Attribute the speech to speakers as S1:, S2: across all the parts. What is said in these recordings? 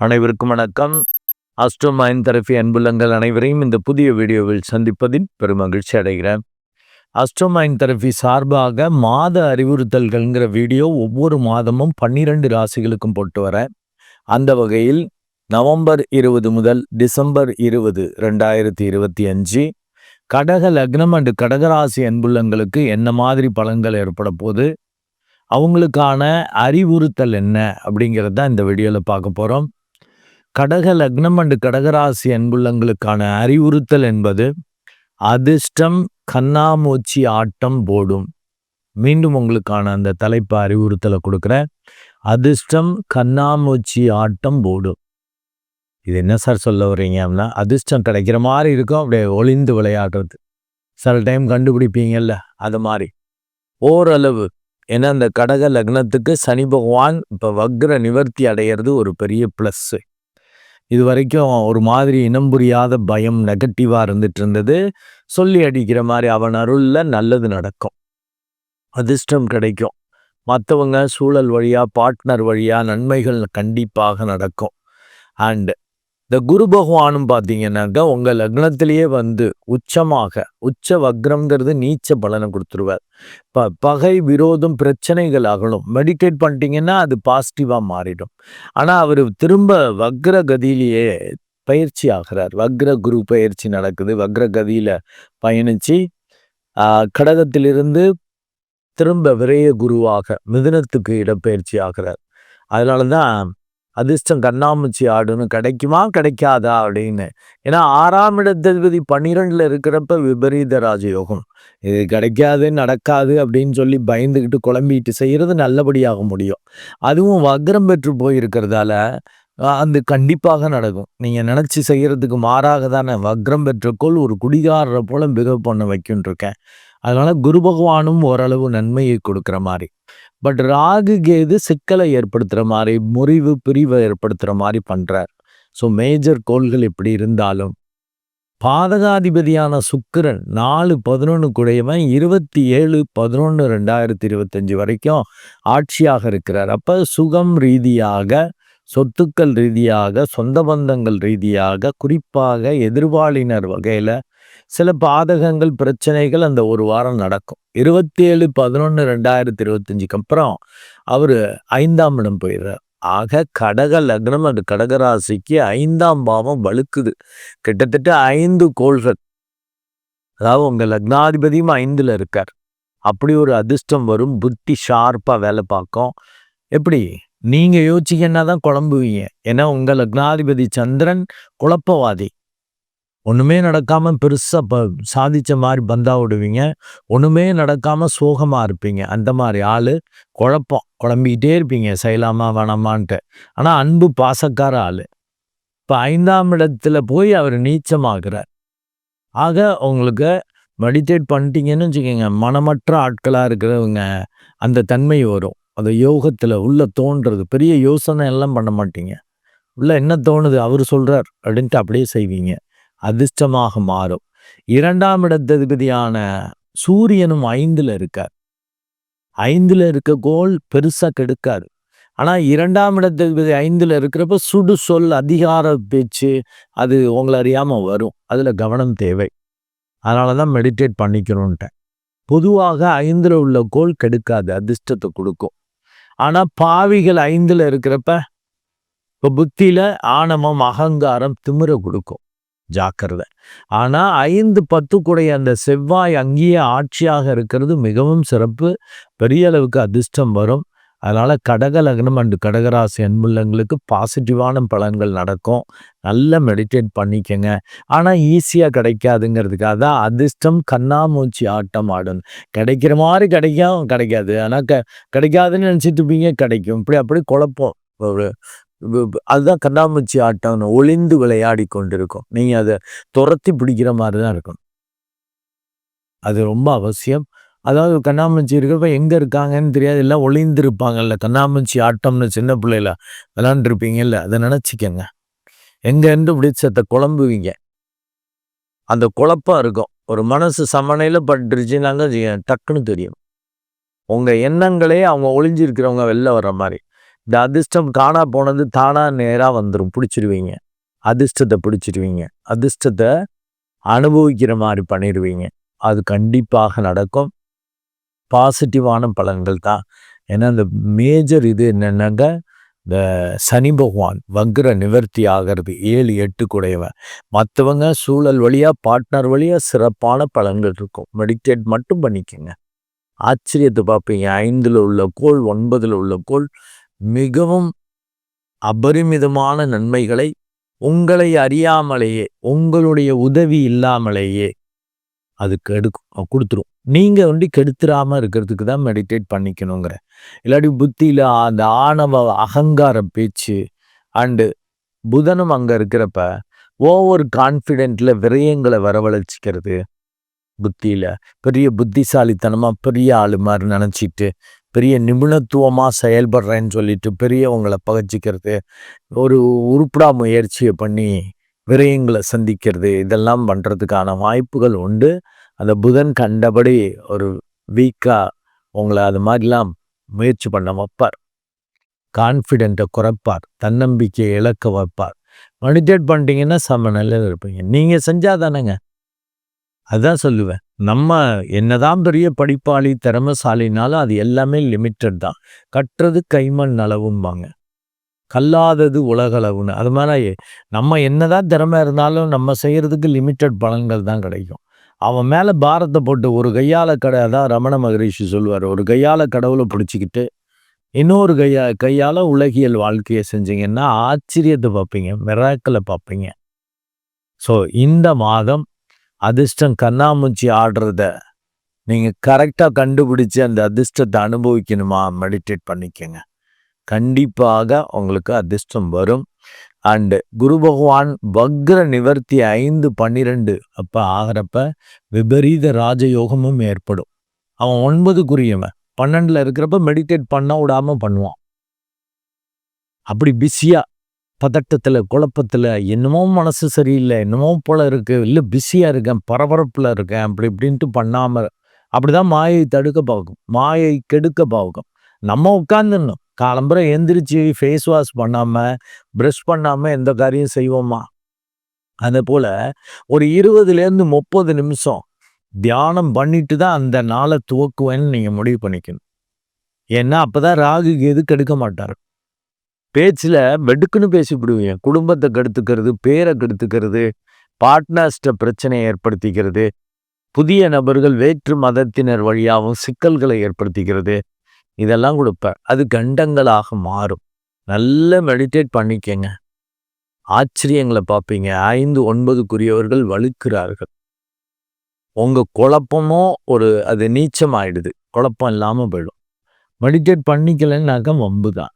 S1: அனைவருக்கும் வணக்கம். Astro mind therapy அன்புள்ளங்கள் அனைவரையும் இந்த புதிய வீடியோவில் சந்திப்பதில் பெருமகிழ்ச்சி அடைகிறேன். அஸ்ட்ரோ மைண்ட் சார்பாக மாத அறிவுறுத்தல்கள்ங்கிற வீடியோ ஒவ்வொரு மாதமும் பன்னிரண்டு ராசிகளுக்கும் போட்டு வரேன். அந்த வகையில் நவம்பர் இருபது முதல் டிசம்பர் இருபது ரெண்டாயிரத்தி இருபத்தி அஞ்சு கடக லக்னம் அண்டு கடகராசி அன்புள்ளங்களுக்கு என்ன மாதிரி பலன்கள் ஏற்பட போது அவங்களுக்கான அறிவுறுத்தல் என்ன? அப்படிங்கிறது தான் இந்த வீடியோவில் பார்க்க போகிறோம் கடக லக்னம் அண்டு கடகராசி அன்புள்ளங்களுக்கான அறிவுறுத்தல் என்பது அதிர்ஷ்டம் கண்ணாமூச்சி ஆட்டம் போடும். மீண்டும் உங்களுக்கான அந்த தலைப்பு அறிவுறுத்தலை கொடுக்குறேன். அதிர்ஷ்டம் கண்ணாமூச்சி ஆட்டம் போடும். இது என்ன சார் சொல்ல வர்றீங்க அப்படின்னா அதிர்ஷ்டம் கிடைக்கிற மாதிரி இருக்கும் அப்படியே ஒளிந்து விளையாடுறது. சில டைம் கண்டுபிடிப்பீங்கல்ல அது மாதிரி. ஓரளவு ஏன்னா அந்த கடக லக்னத்துக்கு சனி பகவான் இப்போ வக்ர நிவர்த்தி அடையிறது ஒரு பெரிய ப்ளஸ்ஸு இது வரைக்கும் ஒரு மாதிரி இனம் புரியாத பயம் நெகட்டிவாக இருந்துட்டு இருந்தது சொல்லி அடிக்கிற மாதிரி அவன் அருளில் நல்லது நடக்கும். அதிர்ஷ்டம் கிடைக்கும். மற்றவங்க சூழல் வழியாக பார்ட்னர் வழியாக நன்மைகள் கண்டிப்பாக நடக்கும். அண்டு இந்த குரு பகவானும் பார்த்தீங்கன்னாக்கா உங்கள் லக்னத்திலேயே வந்து உச்சமாக உச்ச வக்ரம்ங்கிறது நீச்ச பலனை கொடுத்துருவார். ப பகை விரோதம் பிரச்சனைகள் அகலும். மெடிடேட் பண்ணிட்டீங்கன்னா அது பாசிட்டிவாக மாறிடும். ஆனால் அவர் திரும்ப வக்ர கதியிலேயே பயிற்சி ஆகிறார். வக்ர குரு பயிற்சி நடக்குது. வக்ர கதியில் பயணித்து கடகத்திலிருந்து திரும்ப விரைய குருவாக மிதுனத்துக்கு இடப்பெயர்ச்சி ஆகிறார். அதனால தான் அதிர்ஷ்டம் கண்ணாமூச்சி ஆடுன்னு கிடைக்குமா? கிடைக்காதா? அப்படின்னு. ஏன்னா ஆறாம் இடத்ததிபதி பன்னிரெண்டில் இருக்கிறப்ப விபரீத ராஜயோகம். இது கிடைக்காது நடக்காது அப்படின்னு சொல்லி பயந்துக்கிட்டு குழம்பிட்டு செய்கிறது நல்லபடியாக முடியும். அதுவும் வக்ரம் பெற்று போயிருக்கிறதால அது கண்டிப்பாக நடக்கும். நீங்கள் நினச்சி செய்கிறதுக்கு மாறாக தானே வக்ரம் பெற்றக்கோள் ஒரு குடிகாரரை போல பிகவ் பண்ண வைக்குன்ட்ருக்கேன் அதனால் குரு பகவானும் ஓரளவு நன்மையை கொடுக்குற மாதிரி. பட் ராகு கேது சிக்கலை ஏற்படுத்துகிற மாதிரி முறிவு பிரிவை ஏற்படுத்துகிற மாதிரி பண்ணுறார் ஸோ மேஜர் கோள்கள் எப்படி இருந்தாலும் பாதகாதிபதியான சுக்கிரன் நாலு பதினொன்று கூடையவன் இருபத்தி ஏழு பதினொன்று ரெண்டாயிரத்தி இருபத்தஞ்சி வரைக்கும் ஆட்சியாக இருக்கிறார். அப்போ சுகம் ரீதியாக சொத்துக்கள் ரீதியாக சொந்த பந்தங்கள் ரீதியாக குறிப்பாக எதிர்வாளினர் வகையில் சில பாதகங்கள் பிரச்சனைகள் அந்த ஒரு வாரம் நடக்கும். இருபத்தி ஏழு பதினொன்று ரெண்டாயிரத்தி இருபத்தஞ்சுக்கு அப்புறம் அவர் ஐந்தாம் இடம் போயிடுறார். ஆக கடக லக்னம் அந்த கடகராசிக்கு ஐந்தாம் பாவம் வலுக்குது. கிட்டத்தட்ட ஐந்து கோள்கள். அதாவது உங்கள் லக்னாதிபதியும் ஐந்தில் இருக்கார். அப்படி ஒரு அதிர்ஷ்டம் வரும். புத்தி ஷார்ப்பாக வேலை பார்க்கும். எப்படி? நீங்கள் யோசிக்கன்னா தான் குழம்புவீங்க? ஏன்னா உங்கள் லக்னாதிபதி சந்திரன் குழப்பவாதி. ஒன்றுமே நடக்காமல் பெருசாக ப சாதித்த மாதிரி பந்தா விடுவீங்க. ஒன்றுமே நடக்காமல் சோகமாக இருப்பீங்க. அந்த மாதிரி ஆள் குழப்பம். குழம்பிக்கிட்டே இருப்பீங்க. செய்யலாமா வேணாமான்ட்டு. ஆனால் அன்பு பாசக்கார ஆள். இப்போ ஐந்தாம் இடத்துல போய் அவர் நீச்சமாகிறார். ஆக உங்களுக்கு மெடிடேட் பண்ணிட்டீங்கன்னு வச்சுக்கோங்க. மனமற்ற ஆட்களாக இருக்கிறவங்க அந்த தன்மை வரும். அந்த யோகத்தில் உள்ளே தோன்றது. பெரிய யோசனை எல்லாம் பண்ண மாட்டீங்க. உள்ள என்ன தோணுது? அவர் சொல்கிறார் அப்படின்ட்டு அப்படியே செய்வீங்க. அதிர்ஷ்டமாக மாறும். இரண்டாம் இடத்ததிபதியான சூரியனும் ஐந்தில் இருக்கார். ஐந்தில் இருக்க கோல் பெருசாக கெடுக்காது. ஆனால் இரண்டாம் இடத்ததிபதி ஐந்தில் இருக்கிறப்ப சுடு சொல் அதிகார பேச்சு அது உங்களை அறியாமல் வரும். அதில் கவனம் தேவை. அதனாலதான் மெடிடேட் பண்ணிக்கணுன்ட்டேன் பொதுவாக ஐந்தில் உள்ள கோல் கெடுக்காது அதிர்ஷ்டத்தை கொடுக்கும். ஆனால் பாவிகள் ஐந்தில் இருக்கிறப்ப இப்போ புத்தியில் ஆணவம் அகங்காரம் திமிர கொடுக்கும். ஜாக்கிரதை. ஆனால் ஐந்து பத்துக்குடைய அந்த செவ்வாய் அங்கேயே ஆட்சியாக இருக்கிறது மிகவும் சிறப்பு. பெரிய அளவுக்கு அதிர்ஷ்டம் வரும். அதனால் கடக லக்னம் அண்டு கடகராசி அன்புள்ளங்களுக்கு பாசிட்டிவான பலன்கள் நடக்கும். நல்லா மெடிடேட் பண்ணிக்கோங்க. ஆனால் ஈஸியாக கிடைக்காதுங்கிறதுக்காக தான் அதிர்ஷ்டம் கண்ணாமூச்சி ஆட்டம் ஆடும். கிடைக்கிற மாதிரி கிடைக்கும் கிடைக்காது. ஆனால் க கிடைக்காதுன்னு நினச்சிட்டு இருப்பீங்க கிடைக்கும். இப்படி அப்படி குழப்பம். ஒரு அதுதான் கண்ணாமூச்சி ஆட்டம். ஒளிந்து விளையாடி கொண்டிருக்கும். நீங்கள் அதை துரத்தி பிடிக்கிற மாதிரி தான் இருக்கும். அது ரொம்ப அவசியம். அதாவது கண்ணாமூச்சி இருக்கிறப்ப எங்கே இருக்காங்கன்னு தெரியாது. எல்லாம் ஒளிந்திருப்பாங்கல்ல. கண்ணாமூச்சி ஆட்டம்னு சின்ன பிள்ளையில விளாண்டுருப்பீங்கல்ல அதை நினச்சிக்கங்க. எங்கேருந்து பிடிச்சத்தை குழம்புவீங்க. அந்த குழப்பம் இருக்கும். ஒரு மனசு சமநிலையில் பட்டுருச்சுனாங்க டக்குன்னு தெரியும். உங்கள் எண்ணங்களே அவங்க ஒளிஞ்சிருக்கிறவங்க வெளில வர்ற மாதிரி. இந்த அதிர்ஷ்டம் காணா போனது தானா நேராக வந்துடும் பிடிச்சிருவீங்க. அதிர்ஷ்டத்தை பிடிச்சிருவீங்க. அதிர்ஷ்டத்தை அனுபவிக்கிற மாதிரி பண்ணிடுவீங்க அது கண்டிப்பாக நடக்கும். பாசிட்டிவான பலன்கள் தான். ஏன்னா இந்த மேஜர் இது என்னென்னாங்க இந்த சனி பகவான் வக்ர நிவர்த்தி ஆகிறது. ஏழு எட்டு குடையவன் மற்றவங்க சூழல் வழியாக பார்ட்னர் வழியாக சிறப்பான பலன்கள் இருக்கும். மெடிடேட் மட்டும் பண்ணிக்கோங்க. ஆச்சரியத்தை பார்ப்பீங்க. ஐந்தில் உள்ள கோள் ஒன்பதில் உள்ள கோள் மிகவும் அபரிமிதமான நன்மைகளை உங்களை அறியாமலேயே உங்களுடைய உதவி இல்லாமலேயே அது கெடுக்கும் கொடுத்துரும். நீங்கள் வந்து கெடுத்துடாமல் இருக்கிறதுக்கு தான் மெடிடேட் பண்ணிக்கணுங்கிற. இல்லாட்டி புத்தியில் அந்த ஆணவ அகங்கார பேச்சு அண்டு புதனும் அங்கே இருக்கிறப்ப ஓவர் கான்ஃபிடென்ட்டில் விரயங்களை வரவழைச்சிக்கிறது. புத்தியில் பெரிய புத்திசாலித்தனமாக பெரிய ஆளு மாதிரி நினச்சிட்டு பெரிய நிபுணத்துவமாக செயல்படுறேன்னு சொல்லிட்டு பெரியவங்களை பகச்சிக்கிறது ஒரு உருப்படா முயற்சியை பண்ணி விரயங்களை சந்திக்கிறது இதெல்லாம் பண்ணுறதுக்கான வாய்ப்புகள் உண்டு. அந்த புதன் கண்டபடி ஒரு வீக்காக உங்களை அது மாதிரிலாம் முயற்சி பண்ண வைப்பார். கான்ஃபிடென்ட்டை குறைப்பார். தன்னம்பிக்கையை இழக்க வைப்பார். மெடிடேட் பண்ணிட்டீங்கன்னா சம நிலையில் இருப்பீங்க. நீங்கள் செஞ்சால் தானேங்க. அதுதான் சொல்லுவேன். நம்ம என்னதான் பெரிய படிப்பாளி திறமசாலினாலும் அது எல்லாமே லிமிட்டட் தான். கட்டுறது கைமண் அளவும்பாங்க. கல்லாதது உலகளவுன்னு அது மாதிரி நம்ம என்னதான் திறமை இருந்தாலும் நம்ம செய்கிறதுக்கு லிமிட்டட் பலன்கள் தான் கிடைக்கும். அவன் மேலே பாரத்தை போட்டு ஒரு கையால் கடை அதான் ரமண மகரிஷி சொல்லுவார் ஒரு கையால் கடவுளை பிடிச்சிக்கிட்டு இன்னொரு கையா கையால் உலகியல் வாழ்க்கையை செஞ்சீங்கன்னா ஆச்சரியத்தை பார்ப்பீங்க மிராக்களை பார்ப்பீங்க. ஸோ இந்த மாதம் அதிர்ஷ்டம் கண்ணாமூச்சி ஆடுறத நீங்கள் கரெக்டாக கண்டுபிடிச்சி அந்த அதிர்ஷ்டத்தை அனுபவிக்கணுமா? மெடிடேட் பண்ணிக்கோங்க. கண்டிப்பாக உங்களுக்கு அதிர்ஷ்டம் வரும். அண்டு குரு பகவான் வக்ர நிவர்த்தி ஐந்து பன்னிரெண்டு அப்போ ஆகிறப்ப விபரீத ராஜயோகமும் ஏற்படும். அவன் ஒன்பதுக்குரியவன் பன்னெண்டில் இருக்கிறப்ப மெடிடேட் பண்ண விடாமல் பண்ணுவான். அப்படி பிஸியாக பதட்டத்தில் குழப்பத்தில் என்னமோ மனசு சரியில்லை என்னமோ போல் இருக்குது இல்லை பிஸியாக இருக்கேன் பரபரப்பில் இருக்கேன் அப்படி இப்படின்ட்டு பண்ணாமல் அப்படி தான் மாயை தடுக்க பார்க்கும் மாயை கெடுக்க பார்க்கும் நம்ம உட்காந்துடணும் காலம்புரை எந்திரிச்சு ஃபேஸ் வாஷ் பண்ணாமல் ப்ரஷ் பண்ணாமல் எந்த காரியம் செய்வோமா? அதே போல் ஒரு இருபதுலேருந்து முப்பது நிமிஷம் தியானம் பண்ணிட்டு தான் அந்த நாளை துவக்குவேன்னு நீங்கள் முடிவு பண்ணிக்கணும். ஏன்னா அப்போ தான் ராகு எது கெடுக்க மாட்டார். பேச்சில் வெடுக்குன்னு பேசிவிடுவீங்க குடும்பத்தை கெடுத்துக்கிறது பேரை கெடுத்துக்கிறது பார்ட்னர்ஸ்ட பிரச்சனையை ஏற்படுத்திக்கிறது புதிய நபர்கள் வேற்று மதத்தினர் வழியாகவும் சிக்கல்களை ஏற்படுத்திக்கிறது. இதெல்லாம் கொடுப்பேன். அது கண்டங்களாக மாறும். நல்ல மெடிடேட் பண்ணிக்கங்க. ஆச்சரியங்களை பார்ப்பீங்க. ஐந்து ஒன்பதுக்குரியவர்கள் வலுக்கிறார்கள். உங்கள் குழப்பமோ ஒரு அது நீச்சம் ஆயிடுது குழப்பம் இல்லாமல் போயிடும். மெடிடேட் பண்ணிக்கலன்னாக்க வம்பு தான்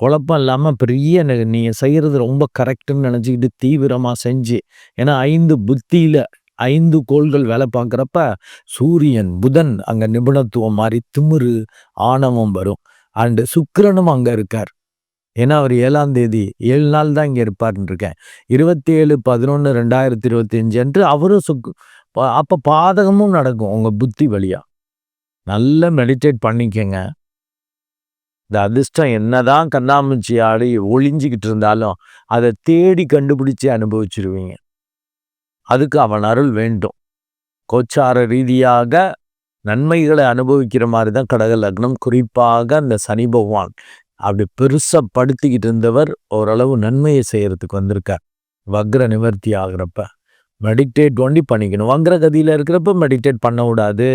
S1: குழப்பம் இல்லாமல் பெரிய நீங்கள் செய்கிறது ரொம்ப கரெக்டுன்னு நினச்சிக்கிட்டு தீவிரமாக செஞ்சு. ஏன்னா ஐந்து புத்தியில் ஐந்து கோள்கள் வேலை பார்க்குறப்ப சூரியன் புதன் அங்கே நிபுணத்துவம் மாதிரி திமிரு ஆணவம் வரும். அண்டு சுக்கிரனும் அங்கே இருக்கார். ஏன்னா அவர் ஏழாம் தேதி ஏழு நாள் தான் இங்கே இருப்பார்னு இருக்கேன். இருபத்தி ஏழு பதினொன்று ரெண்டாயிரத்தி இருபத்தி அஞ்சு அன்று அவரும் சுக் அப்போ பாதகமும் நடக்கும் உங்கள் புத்தி வழியாக நல்லா மெடிடேட் பண்ணிக்கங்க. இந்த அதிர்ஷ்டம் என்னதான் கண்ணாமூச்சி ஆடி ஒளிஞ்சிக்கிட்டு இருந்தாலும் அதை தேடி கண்டுபிடிச்சி அனுபவிச்சிருவீங்க. அதுக்கு அவன் அருள் வேண்டும். கோச்சார ரீதியாக நன்மைகளை அனுபவிக்கிற மாதிரி தான் கடக லக்னம். குறிப்பாக அந்த சனி பகவான் அப்படி பெருசாக படுத்திக்கிட்டு இருந்தவர் ஓரளவு நன்மையை செய்கிறதுக்கு வந்திருக்கார். வக்ர நிவர்த்தி ஆகிறப்ப. மெடிடேட் ஒண்டி பண்ணிக்கணும். வங்கிற கதியில் இருக்கிறப்ப மெடிடேட் பண்ணக்கூடாது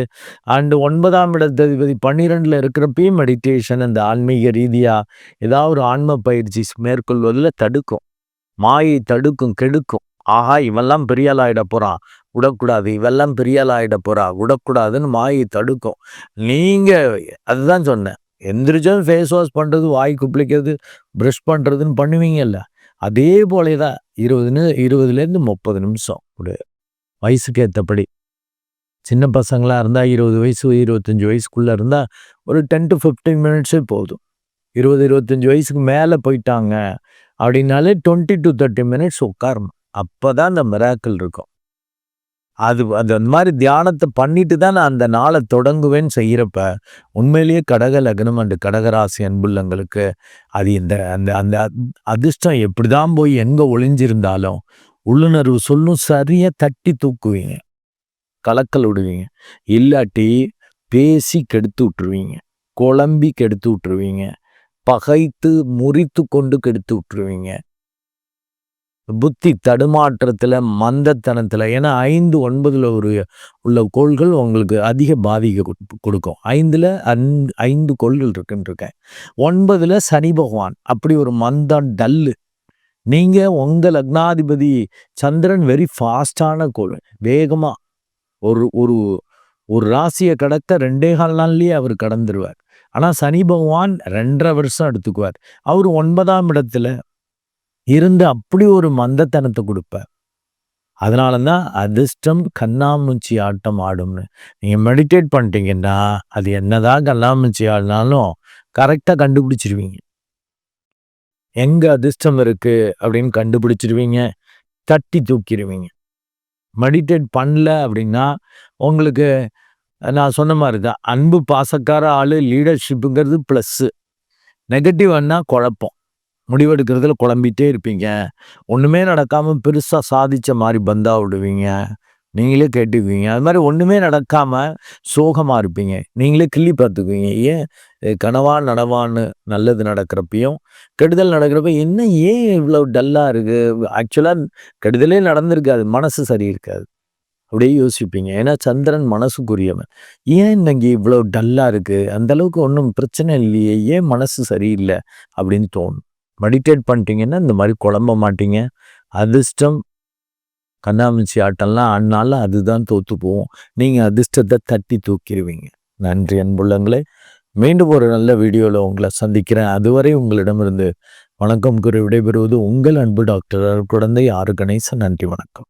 S1: அண்டு ஒன்பதாம் இடத்ததிபதி பன்னிரெண்டில் இருக்கிறப்பையும் மெடிடேஷன் அந்த ஆன்மீக ரீதியாக ஏதாவது ஒரு ஆன்ம பயிற்சி மேற்கொள்வதில் தடுக்கும். மாயை தடுக்கும் கெடுக்கும். ஆஹா இவெல்லாம் பெரியால் ஆகிட போகிறான் விடக்கூடாது. இவெல்லாம் பெரியால் ஆகிட போகிறா விடக்கூடாதுன்னு மாயை தடுக்கும். நீங்கள் அதுதான் சொன்னேன். எந்திரிச்சும் ஃபேஸ் வாஷ் பண்ணுறது வாய் குப்பிளிக்கிறது ப்ரஷ் பண்ணுறதுன்னு பண்ணுவீங்கல்ல. அதே போலே தான் இருபதுன்னு இருபதுலேருந்து முப்பது நிமிஷம் ஒரு வயசுக்கு ஏற்றபடி சின்ன பசங்களாக இருந்தால் இருபது வயசு இருபத்தஞ்சி வயசுக்குள்ளே இருந்தால் ஒரு டென் டு ஃபிஃப்டீன் மினிட்ஸே போதும். இருபது இருபத்தஞ்சி வயசுக்கு மேலே போயிட்டாங்க அப்படின்னாலே டுவெண்ட்டி டு தேர்ட்டி மினிட்ஸ் உட்காரணும் அப்போ தான் அந்த மிராக்கள் இருக்கும். அது அது அந்த மாதிரி தியானத்தை பண்ணிட்டு தான் நான் அந்த நாளை தொடங்குவேன்னு செய்கிறப்ப உண்மையிலேயே கடக லக்னம் அண்டு கடகராசி அன்புள்ளங்களுக்கு அது இந்த அந்த அந்த அதிர்ஷ்டம் எப்படி தான் போய் எங்கே ஒளிஞ்சிருந்தாலும் உள்ளுணர்வு சொல்லும் சரியாக தட்டி தூக்குவீங்க. கலக்கல் விடுவீங்க. இல்லாட்டி பேசி கெடுத்து விட்டுருவீங்க. குழம்பி கெடுத்து விட்டுருவீங்க. பகைத்து முறித்து கொண்டு கெடுத்து விட்டுருவீங்க. புத்தி தடுமாற்றத்தில் மந்தத்தனத்தில் ஏன்னா ஐந்து ஒன்பதில் ஒரு உள்ள கோள்கள் உங்களுக்கு அதிக பாதிக்க கொடுக்கும். ஐந்தில் அந் ஐந்து கோள்கள் இருக்குன்ட்ருக்கேன். ஒன்பதில் சனி பகவான். அப்படி ஒரு மந்தம் டல்லு. நீங்கள் உங்கள் லக்னாதிபதி சந்திரன் வெரி ஃபாஸ்டான கோள். வேகமாக ஒரு ஒரு ஒரு ராசியை கடக்க ரெண்டே கால் நாள்லேயே அவர் கடந்துருவார். ஆனால் சனி பகவான் ரெண்டரை வருஷம் எடுத்துக்குவார். அவர் ஒன்பதாம் இடத்துல இருந்து அப்படி ஒரு மந்தத்தனத்தை கொடுப்ப. அதனால தான் அதிர்ஷ்டம் கண்ணாமூச்சி ஆட்டம் ஆடும்னு. நீங்கள் மெடிடேட் பண்ணிட்டீங்கன்னா அது என்னதான் கண்ணாமூச்சி ஆடினாலும் கரெக்டாக கண்டுபிடிச்சிருவீங்க. எங்கே அதிர்ஷ்டம் இருக்குது அப்படின்னு கண்டுபிடிச்சிருவீங்க. தட்டி தூக்கிடுவீங்க மெடிடேட் பண்ணல அப்படின்னா உங்களுக்கு நான் சொன்ன மாதிரி தான் அன்பு பாசக்கார ஆள் லீடர்ஷிப்புங்கிறது ப்ளஸ்ஸு நெகட்டிவ்னா குழப்பம். முடிவெடுக்கிறதுல குழம்பிட்டே இருப்பீங்க. ஒன்றுமே நடக்காமல் பெருசாக சாதித்த மாதிரி பந்தா விடுவீங்க. நீங்களே கேட்டுக்குவீங்க. அது மாதிரி ஒன்றுமே நடக்காமல் சோகமாக இருப்பீங்க. நீங்களே கிள்ளி பார்த்துக்குவீங்க. ஏன்? கனவா நடவான்னு நல்லது நடக்கிறப்பையும் கெடுதல் நடக்கிறப்ப என்ன ஏன் இவ்வளோ டல்லாக இருக்குது ஆக்சுவலாக கெடுதலே நடந்திருக்காது. மனசு சரி இருக்காது. அப்படியே யோசிப்பீங்க. ஏன்னா சந்திரன் மனசுக்குரியவன். ஏன் இன்னைக்கு இவ்வளோ டல்லாக இருக்குது அந்தளவுக்கு ஒன்றும் பிரச்சனை இல்லையே. ஏன் மனசு சரியில்லை அப்படின்னு தோணும். மெடிடேட் பண்ணிட்டீங்கன்னா இந்த மாதிரி குழம்ப மாட்டீங்க. அதிர்ஷ்டம் கண்ணாமூச்சி ஆட்டம்லாம் ஆடினாலும் அதுதான் தோற்று போவோம் நீங்கள் அதிர்ஷ்டத்தை தட்டி தூக்கிடுவீங்க. நன்றி அன்புள்ளங்களே. மீண்டும் ஒரு நல்ல வீடியோவில் உங்களை சந்திக்கிறேன். அதுவரை உங்களிடமிருந்து வணக்கம் கூறி விடைபெறுவது உங்கள் அன்பு டாக்டர் குழந்தை ஆறு கணேசன் நன்றி வணக்கம்.